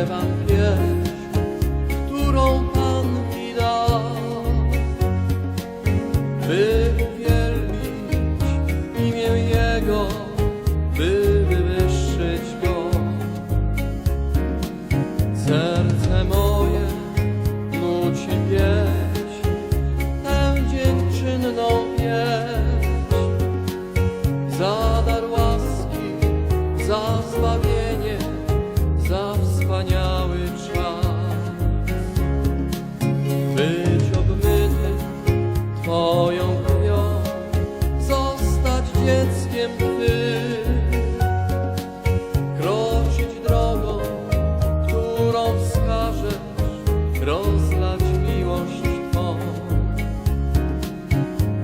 śpiewam pieśń, którą Pan mi dał, by uwielbić imię Jego, by wywyższyć Go. Serce moje nuci pieśń, tę dziękczynną pieśń, za dar łaski, za zbawienie. Którą wskażesz, rozlać miłość Twą.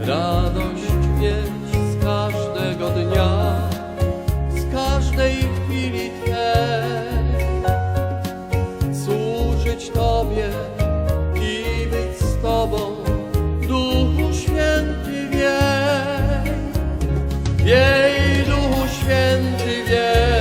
Radość mieć z każdego dnia, z każdej chwili Twej, służyć Tobie i być z Tobą, Duchu Święty wiej, wiej Duchu Święty wiej,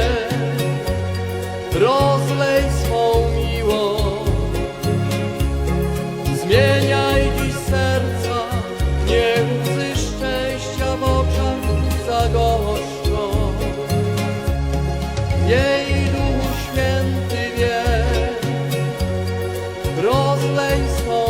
rozlej swą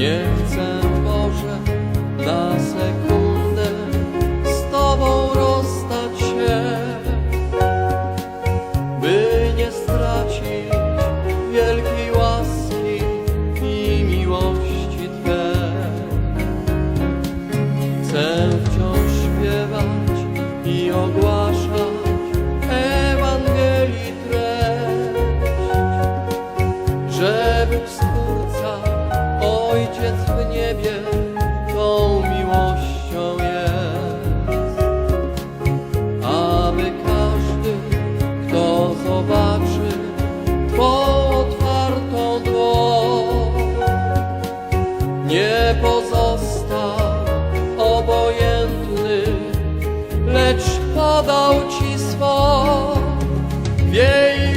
Nie chcę Boże na sekundę z Tobą rozstać się, by nie stracić wielkiej łaski i miłości Twej. Chcę wciąż śpiewać i ogłaszać. Ewangelii treść, że Bóg niebie tą miłością jest, aby każdy, kto zobaczy Twą otwartą dłoń, nie pozostał obojętny, lecz podał Ci swą. Jej